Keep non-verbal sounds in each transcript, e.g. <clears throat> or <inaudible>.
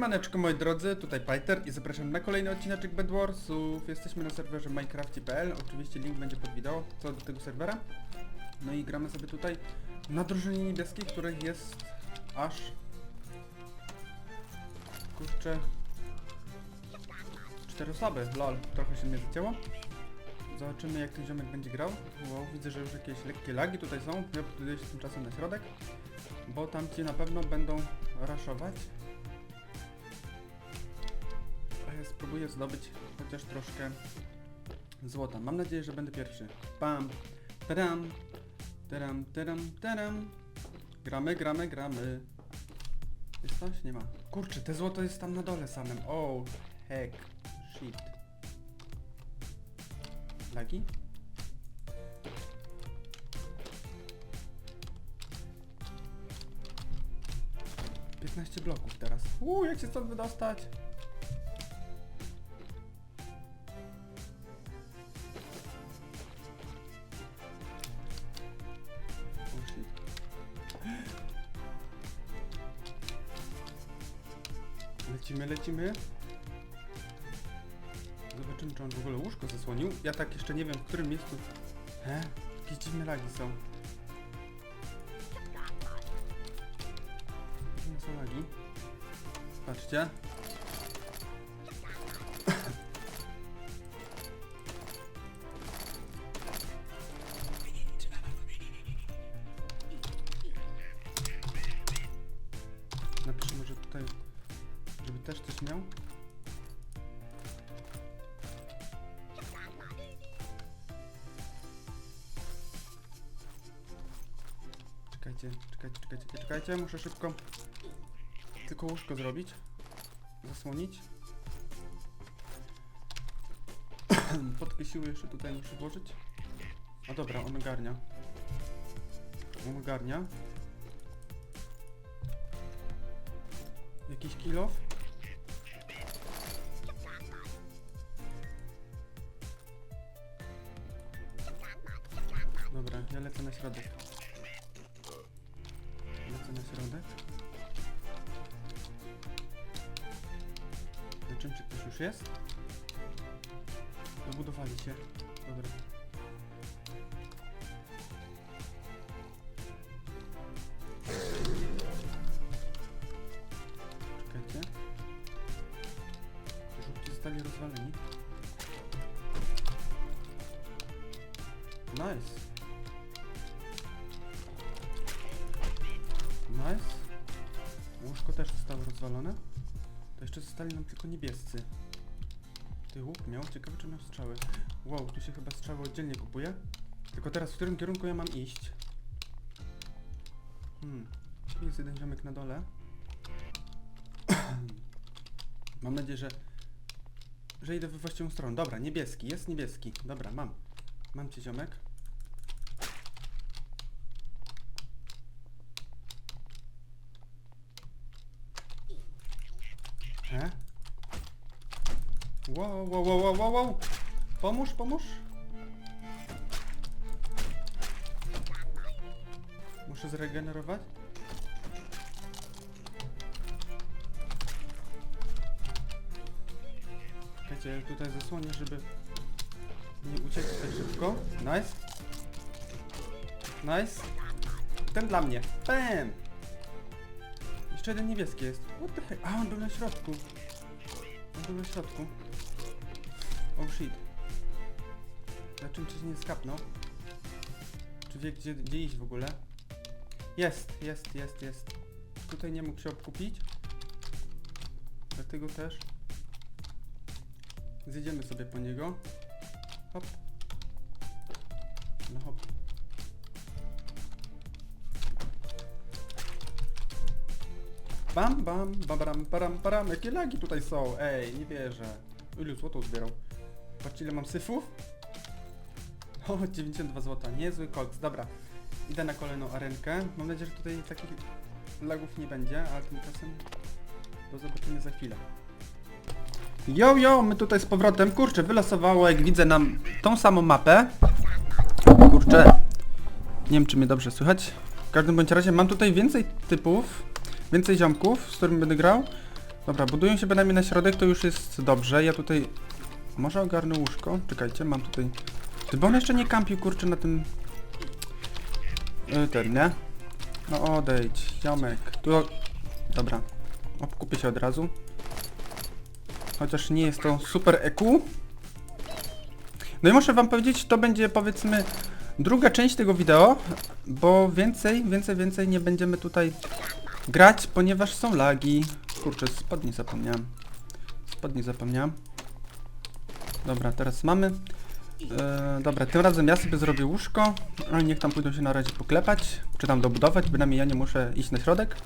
Siemaneczko moi drodzy, tutaj Pajter i zapraszam na kolejny odcineczek Bedwarsów. Jesteśmy na serwerze minecrafcie.pl, oczywiście link będzie pod wideo, co do tego serwera. No i gramy sobie tutaj na drużynie niebieskiej, których jest aż... Kurczę... Cztery osoby, lol, trochę się mnie zacięło. Zobaczymy jak ten ziomek będzie grał. Wow, widzę, że już jakieś lekkie lagi tutaj są. Ja buduję się tymczasem na środek, bo tamci na pewno będą raszować. Spróbuję zdobyć chociaż troszkę złota. Mam nadzieję, że będę pierwszy. Pam, tadam, tadam, tadam, tadam. Gramy, gramy, gramy. Jest coś? Nie ma. Kurczę, te złoto jest tam na dole samym. Oh, heck, shit. Lagi? Piętnaście bloków teraz. Uuu, jak się stąd wydostać? Lecimy. Zobaczymy, czy on w ogóle łóżko zasłonił. Ja tak jeszcze nie wiem, w którym miejscu... He? Jakieś dziwne lagi są. Nie są lagi. Patrzcie. Czekajcie, czekajcie, czekajcie, czekajcie, muszę szybko tylko łóżko zrobić. Zasłonić. <clears throat> Podkę siły jeszcze tutaj muszę włożyć. A dobra, on ogarnia. On ogarnia. Jakiś kill off? Dobra, ja lecę na środek. Lecę na środek. Zobaczymy, czy ktoś już jest. Dobudowali się. Dobra. Zostało rozwalone. To jeszcze zostali nam tylko niebiescy. Ty łuk miał? Ciekawe czy miał strzały. Wow, tu się chyba strzały oddzielnie kupuje. Tylko teraz w którym kierunku ja mam iść? Hmm. Jest jeden ziomek na dole. <clears throat> mam nadzieję, że... Że idę we właściwą stronę. Dobra, niebieski. Jest niebieski. Dobra, mam. Mam cię ziomek. He? Wow, wow, wow, wow, wow. Pomóż, pomóż. Muszę zregenerować. Czekajcie, tutaj zasłonię, żeby nie uciekł tak szybko. Nice. Nice. Ten dla mnie. Bam! Jeszcze jeden niebieski jest. What the heck? A, on był na środku. On był na środku. Oh shit. Na czym czy się nie skapnął? Czy wie gdzie, gdzie iść w ogóle? Jest, jest, jest, jest. Tutaj nie mógł się obkupić. Dlatego też zjedziemy sobie po niego. Bam, bam, bam, bam, param, param. Jakie lagi tutaj są? Ej, nie wierzę. Ilu złoto zbierał? Patrzcie ile mam syfów. O, <laughs> 92 złota. Niezły koks. Dobra. Idę na kolejną arenkę. Mam nadzieję, że tutaj takich lagów nie będzie, ale tymczasem do zobaczenia za chwilę. Yo, yo, my tutaj z powrotem. Kurczę, wylosowało, jak widzę nam tą samą mapę. Kurczę. Nie wiem, czy mnie dobrze słychać. W każdym bądź razie mam tutaj więcej typów, więcej ziomków, z którymi będę grał. Dobra, budują się bynajmniej na środek, to już jest dobrze. Ja tutaj... Może ogarnę łóżko? Czekajcie, mam tutaj... Gdyby on jeszcze nie kampił, kurczę, na tym... Yy, ten, nie? No odejdź, ziomek. Tu... Dobra. Obkupię się od razu. Chociaż nie jest to super EQ. No i muszę wam powiedzieć, to będzie powiedzmy druga część tego wideo, bo więcej, więcej, więcej nie będziemy tutaj grać, ponieważ są lagi. Kurczę, spodni zapomniałem. Spodni zapomniałem. Dobra, teraz mamy. E, dobra, tym razem ja sobie zrobię łóżko. Oni niech tam pójdą się na razie poklepać, czy tam dobudować, bynajmniej ja nie muszę iść na środek.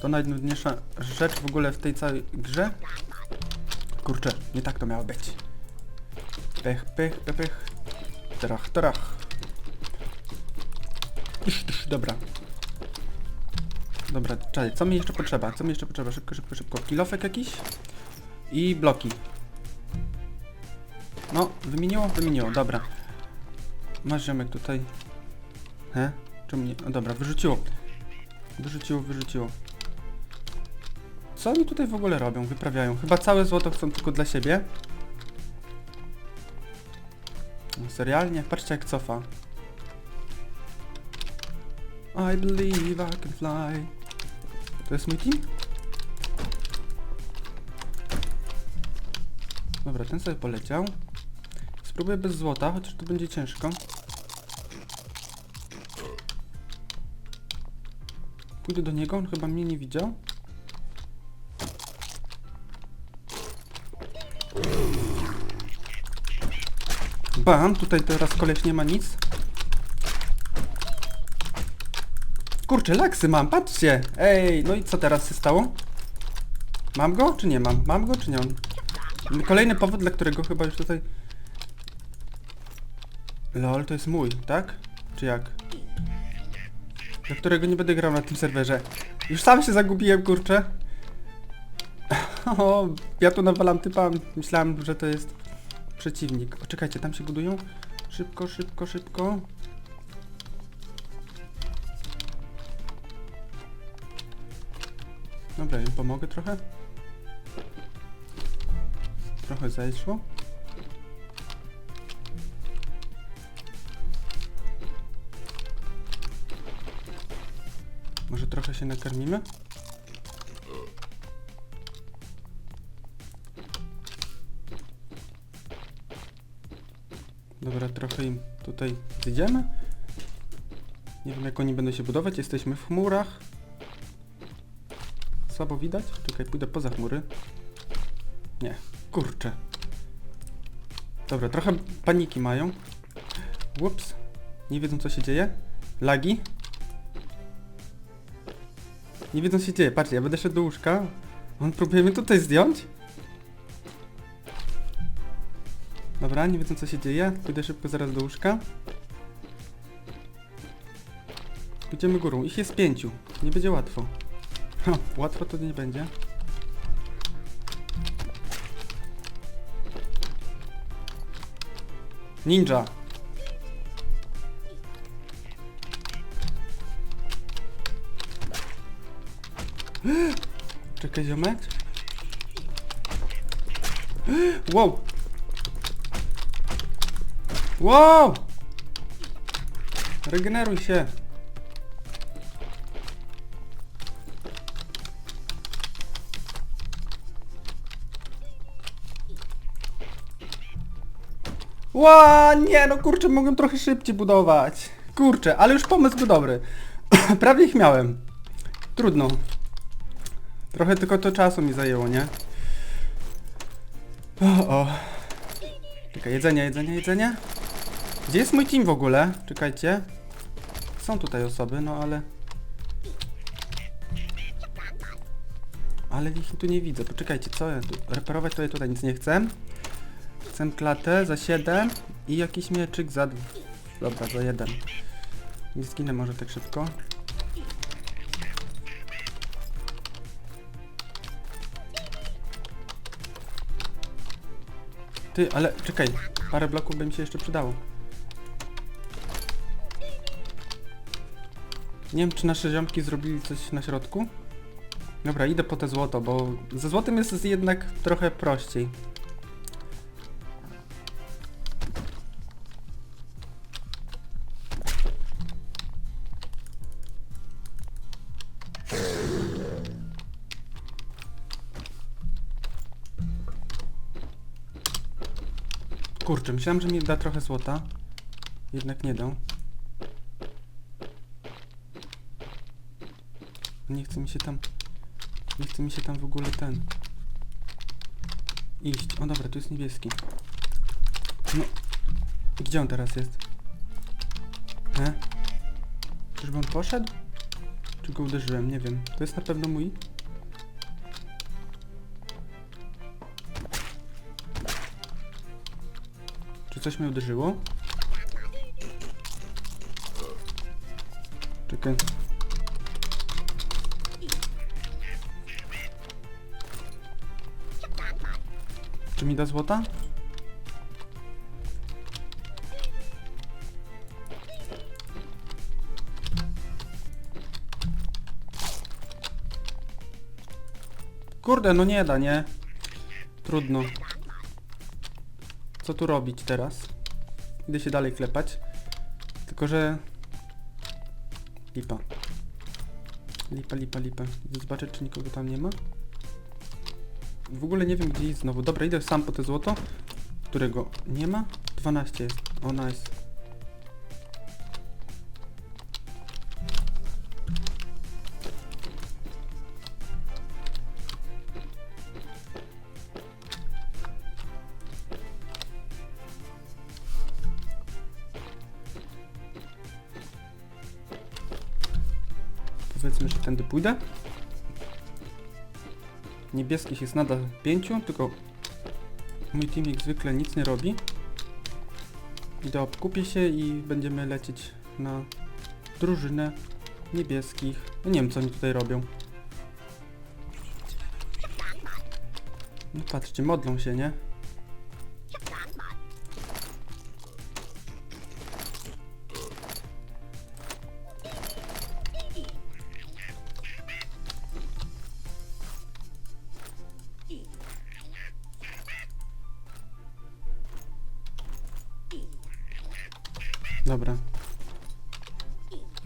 To najnudniejsza rzecz w ogóle w tej całej grze. Kurczę, nie tak to miało być. Pech, pech, pech, pech. Trach, trach. Tysz, tysz, dobra. Dobra, czekaj, co mi jeszcze potrzeba? Co mi jeszcze potrzeba? Szybko, szybko, szybko. Kilofek jakiś? I bloki. No, wymieniło? Wymieniło, dobra. Masz ziomek tutaj. He? Czemu nie? No dobra, wyrzuciło. Wyrzuciło, wyrzuciło. Co oni tutaj w ogóle robią? Wyprawiają. Chyba całe złoto chcą tylko dla siebie. No, Serialnie? Patrzcie jak cofa. I believe I can fly. To jest mój? Dobra, ten sobie poleciał. Spróbuję bez złota, chociaż to będzie ciężko. Pójdę do niego, on chyba mnie nie widział. Bam, tutaj teraz koleś nie ma nic. Kurczę, laksy mam, patrzcie! Ej, no i co teraz się stało? Mam go, czy nie mam? Mam go, czy nie mam? Kolejny powód, dla którego chyba już tutaj... Lol, to jest mój, tak? Czy jak? Dla którego nie będę grał na tym serwerze. Już sam się zagubiłem, kurczę. <laughs> O, ja tu nawalam typa, myślałem, że to jest przeciwnik. O, czekajcie, tam się budują. Szybko, szybko, szybko. Dobra, im pomogę trochę. Trochę zeszło. Może trochę się nakarmimy? Dobra, trochę im tutaj zjedziemy. Nie wiem jak oni będą się budować, jesteśmy w chmurach. Słabo widać? Czekaj, pójdę poza chmury. Nie, kurczę. Dobra, trochę paniki mają. Ups. Nie wiedzą co się dzieje. Lagi. Nie wiedzą co się dzieje. Patrzcie, ja będę szedł do łóżka. On próbuje mnie tutaj zdjąć. Dobra, nie wiedzą co się dzieje. Pójdę szybko zaraz do łóżka. Pójdziemy górą. Ich jest pięciu. Nie będzie łatwo. Ha, łatwo to nie będzie. Ninja. <gasps> Czekaj ziomek. <gasps> Wow. Wow! Regeneruj się. Ła, nie no kurczę, mogłem trochę szybciej budować. Kurczę, ale już pomysł był dobry. <clears throat> Prawie ich miałem. Trudno. Trochę tylko to czasu mi zajęło, nie? O, o. Czekaj, jedzenie, jedzenie, jedzenie. Gdzie jest mój team w ogóle? Czekajcie. Są tutaj osoby, no ale... Ale ich tu nie widzę. Poczekajcie, co ja tu... Reperować ja tutaj nic nie chcę. Chcę klatę za 7 i jakiś mieczyk za... dw- Dobra, za 1. Nie zginę może tak szybko. Ty, ale czekaj. Parę bloków by mi się jeszcze przydało. Nie wiem, czy nasze ziomki zrobili coś na środku. Dobra, idę po te złoto, bo ze złotem jest jednak trochę prościej. Kurczę, myślałem, że mi da trochę złota. Jednak nie dał. Nie chce mi się tam... Nie chce mi się tam w ogóle ten... Iść. O dobra, tu jest niebieski. No. Gdzie on teraz jest? He? Czyżby on poszedł? Czy go uderzyłem? Nie wiem. To jest na pewno mój? Coś mnie uderzyło? Czekaj. Czy mi da złota? Kurde, no nie da, nie? Trudno. Co tu robić teraz? Idę się dalej klepać. Tylko, że... Lipa. Lipa, lipa, lipa. Zobaczę, czy nikogo tam nie ma. W ogóle nie wiem, gdzie jest znowu. Dobra, idę sam po te złoto, którego nie ma. 12 jest. O, nice. Powiedzmy, że tędy pójdę. Niebieskich jest nadal pięciu, tylko mój team jak zwykle nic nie robi. Idę obkupię się i będziemy lecieć na drużynę niebieskich. No nie wiem co oni tutaj robią. No patrzcie, modlą się, nie?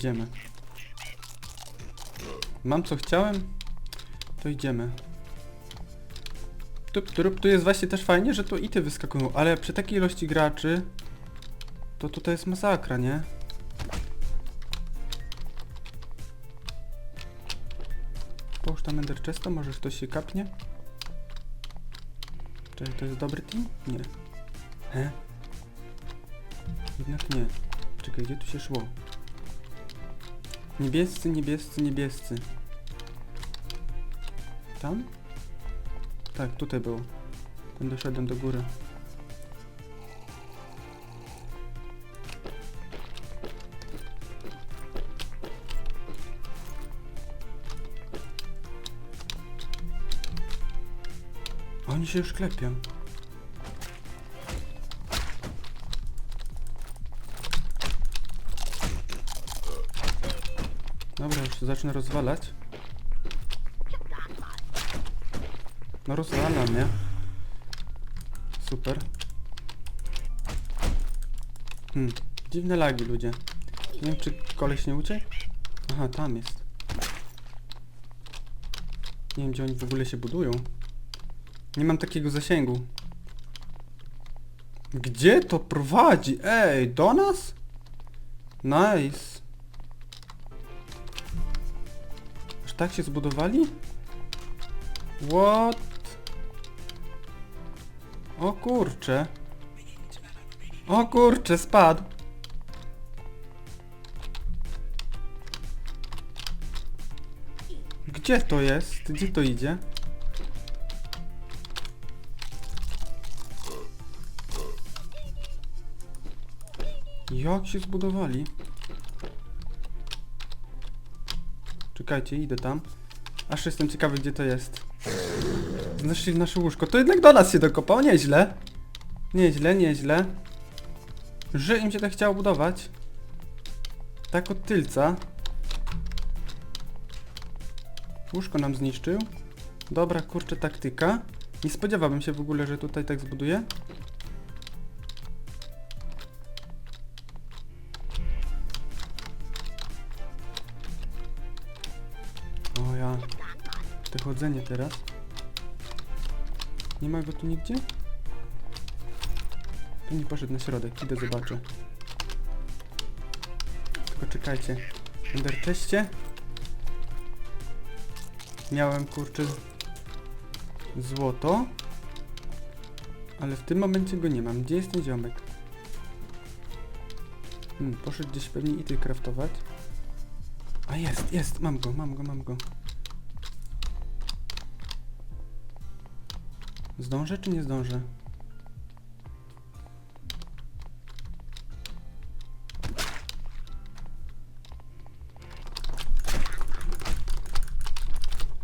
Idziemy. Mam co chciałem? To idziemy. Tu, tu, tu jest właśnie też fajnie, że tu ity wyskakują, ale przy takiej ilości graczy to tutaj jest masakra, nie? Połóż tam Ender Chesta, może ktoś się kapnie? Czy to jest dobry team? Nie. He? Jednak nie. Czekaj, gdzie tu się szło? Niebiescy, niebiescy, niebiescy. Tam? Tak, tutaj był. Ten doszedłem do góry. Oni się już klepią. Już zacznę rozwalać. No rozwala mnie. Super. Hmm, dziwne lagi ludzie. Nie wiem czy koleś nie uciekł? Aha, tam jest. Nie wiem gdzie oni w ogóle się budują. Nie mam takiego zasięgu. Gdzie to prowadzi? Ej, do nas? Nice. Tak się zbudowali? What? O kurcze. O kurcze, spadł. Gdzie to jest? Gdzie to idzie? Jak się zbudowali? Czekajcie, idę tam. Aż jestem ciekawy, gdzie to jest. Znaleźli nasze łóżko. To jednak do nas się dokopał, nieźle. Nieźle, nieźle. Że im się tak chciało budować. Tak od tylca. Łóżko nam zniszczył. Dobra, kurczę, taktyka. Nie spodziewałbym się w ogóle, że tutaj tak zbuduje. To chodzenie teraz. Nie ma go tu nigdzie? Tu nie poszedł na środek, idę zobaczę. Tylko czekajcie. W Enderchestie miałem kurczę złoto, ale w tym momencie go nie mam. Gdzie jest ten ziomek? Hmm, poszedł gdzieś pewnie i ty craftować. A jest, jest, mam go, mam go, mam go. Zdążę czy nie zdążę?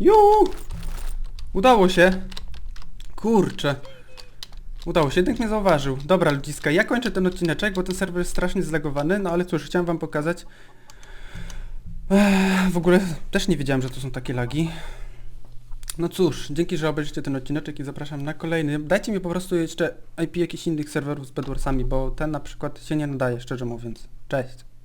Ju! Udało się. Kurczę. Udało się, jednak mnie zauważył. Dobra, ludziska, ja kończę ten odcineczek, bo ten serwer jest strasznie zlagowany, no ale cóż, chciałem wam pokazać. Ech, w ogóle też nie wiedziałem, że to są takie lagi. No cóż, dzięki, że obejrzycie ten odcineczek i zapraszam na kolejny. Dajcie mi po prostu jeszcze IP jakichś innych serwerów z Bedwarsami, bo ten na przykład się nie nadaje, szczerze mówiąc. Cześć.